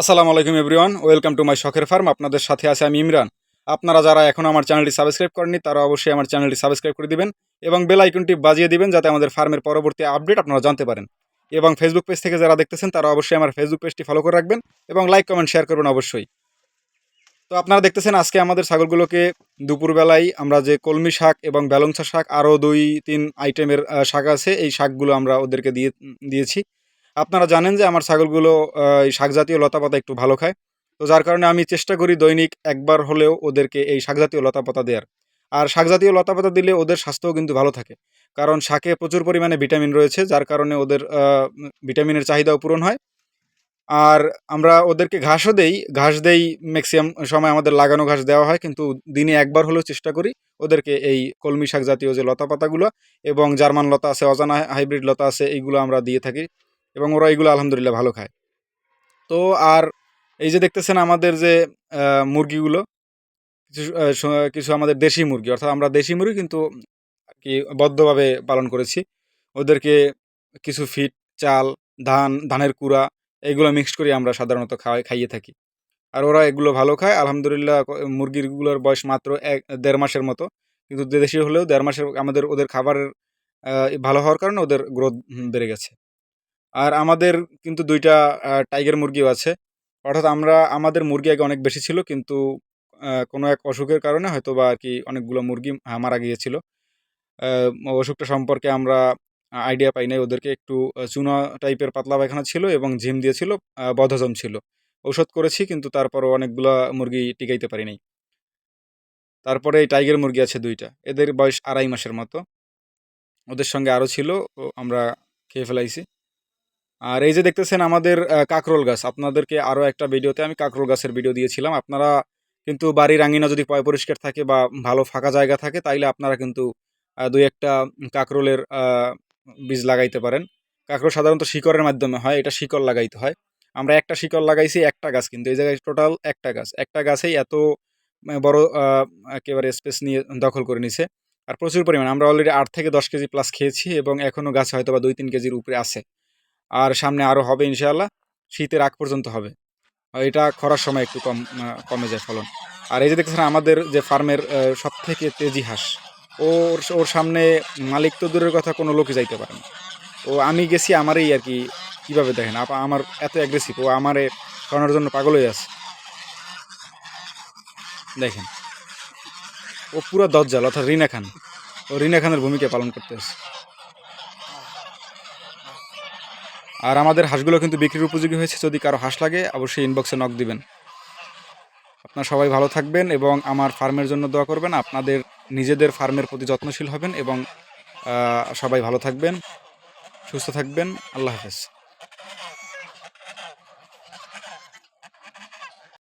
আসসালামু আলাইকুম everyone, welcome to my শখের ফার্ম, আপনাদের সাথে আছে আমি ইমরান। আপনারা যারা এখনও আমার চ্যানেলটি সাবস্ক্রাইব করেননি, তারা অবশ্যই আমার চ্যানেলটি সাবস্ক্রাইব করে দিবেন এবং বেল আইকনটি বাজিয়ে দিবেন যাতে আমাদের ফার্মের পরবর্তী আপডেট আপনারা জানতে পারেন। এবং ফেসবুক পেজ থেকে যারা দেখতেছেন, তারা অবশ্যই আমার ফেসবুক পেজটি ফলো করে রাখবেন এবং লাইক কমেন্ট শেয়ার করবেন অবশ্যই। তো আপনারা দেখতেছেন, আজকে আমাদের ছাগলগুলোকে দুপুরবেলায় আমরা যে কলমি শাক এবং বেলংসা শাক, আরও দুই, তিন আইটেমের শাক আছে, এই শাকগুলো আমরা ওদেরকে দিয়ে, দিয়েছি। আপনারা জানেন যে আমার ছাগলগুলো এই শাক জাতীয় লতাপাতা একটু ভালো খায়। তো যার কারণে আমি চেষ্টা করি দৈনিক একবার হলেও ওদেরকে এই শাক জাতীয় লতাপাতা দেওয়ার আর শাক জাতীয় লতাপাতা দিলে ওদের স্বাস্থ্যও কিন্তু ভালো থাকে। কারণ শাকে প্রচুর পরিমাণে ভিটামিন রয়েছে, যার কারণে ওদের ভিটামিনের চাহিদাও পূরণ হয়। আর আমরা ওদেরকে ঘাসও দেই, ঘাস দেই ম্যাক্সিমাম সময় আমাদের লাগানো ঘাস দেওয়া হয়, কিন্তু দিনে একবার হলেও চেষ্টা করি ওদেরকে এই কলমি শাক জাতীয় যে লতা পাতাগুলো এবং জার্মান লতা আছে, অজানা হাইব্রিড লতা আছে, এইগুলো আমরা দিয়ে থাকি। এবং ওরা এইগুলো আলহামদুলিল্লাহ ভালো খায়। তো আর এই যে দেখতেছেন আমাদের যে মুরগিগুলো, কিছু কিছু আমাদের দেশি মুরগি, অর্থাৎ আমরা দেশি মুরগি কিন্তু কি বদ্ধভাবে পালন করেছি। ওদেরকে কিছু ফিট চাল, ধান, ধানের কুড়া এইগুলো মিক্সড করে আমরা সাধারণত খাওয়াই খাইয়ে থাকি। আর ওরা এগুলো ভালো খায়। আলহামদুলিল্লাহ মুরগিগুলোর বয়স মাত্র এক, দেড় মাসের মতো। কিন্তু দেশি হলেও দেড় মাসের আমাদের, ওদের খাবারের ভালো হওয়ার কারণে ওদের গ্রোথ বেড়ে গেছে। আর আমাদের কিন্তু দুইটা টাইগার মুরগিও আছে। অর্থাৎ আমরা, আমাদের মুরগি আগে অনেক বেশি ছিল, কিন্তু কোনো এক অসুখের কারণে হয়তো বা আর কি অনেকগুলো মুরগি মারা গিয়েছিল। অসুখটা সম্পর্কে আমরা আইডিয়া পাই নাই। ওদেরকে একটু চুনা টাইপের পাতলা পায়খানা ছিল এবং ঝিম দিয়েছিল বদহজম ছিল। ঔষধ করেছি, কিন্তু তারপরও অনেকগুলো মুরগি টিকাইতে পারি নাই। তারপরে এই টাইগার মুরগি আছে দুইটা। এদের বয়স আড়াই মাসের মতো। ওদের সঙ্গে আরও ছিল আমরা খেয়ে ফেলাইছি। আর এই যে দেখতেছেন আমাদের কাকরোল গাছ, আপনাদেরকে আরও একটা ভিডিওতে আমি কাকরোল গাছের ভিডিও দিয়েছিলাম। আপনারা কিন্তু বাড়ির আঙিনা যদি পয় পরিষ্কার থাকে বা ভালো ফাঁকা জায়গা থাকে, তাইলে আপনারা কিন্তু দুই একটা কাকরোলের বীজ লাগাইতে পারেন। কাকরোল সাধারণত শিকড়ের মাধ্যমে হয়, এটা শিকড় লাগাইতে হয়। আমরা একটা শিকড় লাগাইছি, একটা গাছ কিন্তু, এই জায়গায় টোটাল একটা গাছ। একটা গাছেই এত বড় একেবারে স্পেস নিয়ে দখল করে নিছে। আর প্রচুর পরিমাণে, আমরা অলরেডি আট থেকে দশ কেজি প্লাস খেয়েছি এবং এখনও গাছ হয়তো বা দুই তিন কেজির উপরে আছে। আর সামনে আরও হবে ইনশাআল্লাহ। শীতের আগ পর্যন্ত হবে। এটা খরার সময় একটু কম কমে যায় ফলন। আর এই যে দেখতেছেন আমাদের যে ফার্মের সব থেকে তেজি হাঁস, ওর ওর সামনে মালিক তো দূরের কথা, কোনো লোকই যাইতে পারে না। ও আমি গেছি আমারই আর কি, কীভাবে দেখেন, আপা, আমার এত অ্যাগ্রেসিভ ও আমারে করানোর জন্য পাগল হয়ে আছে। দেখেন। ও পুরো দজ্জাল, অর্থাৎ রিনা খান। ও রিনা খানের ভূমিকা পালন করতে আছে। আর আমাদের হাঁসগুলো কিন্তু বিক্রির উপযোগী হয়েছে। যদি কারও হাঁস লাগে, অবশ্যই ইনবক্সে নক দিবেন। আপনারা সবাই ভালো থাকবেন এবং আমার ফার্মের জন্য দোয়া করবেন। আপনাদের নিজেদের ফার্মের প্রতি যত্নশীল হবেন এবং সবাই ভালো থাকবেন, সুস্থ থাকবেন। আল্লাহ হাফেজ।